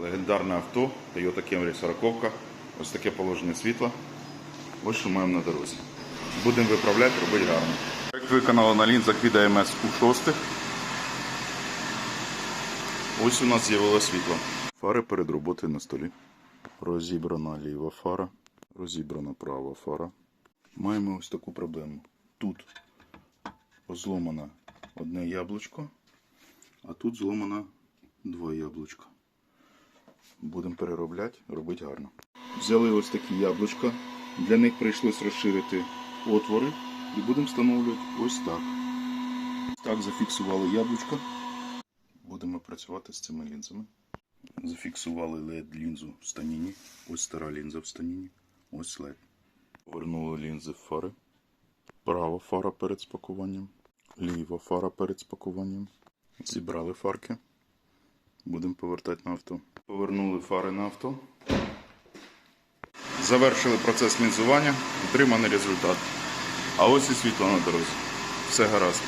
Легендарне авто Toyota Camry 40. Ось таке положення світла. Ось що маємо на дорозі. Будемо виправляти, робити гарно. Як виконали на лінзах від АМС у шостих. Ось у нас з'явилось світло. Фари перед роботою на столі. Розібрана ліва фара, розібрана права фара. Маємо ось таку проблему. Тут зломано одне яблучко, а тут зломано два яблучка. Будемо переробляти, робити гарно. Взяли ось такі яблучка. Для них прийшлось розширити отвори і будемо встановлювати ось так. Так зафіксували яблучко. Будемо працювати з цими лінзами. Зафіксували LED лінзу в станіні. Ось стара лінза в станіні. Ось LED. Повернули лінзи в фари. Права фара перед спакуванням. Ліва фара перед спакуванням. Зібрали фарки. Будемо повертати на авто. Повернули фари на авто. Завершили процес лінзування. Отриманий результат. А ось і світло на дорозі. Все гаразд.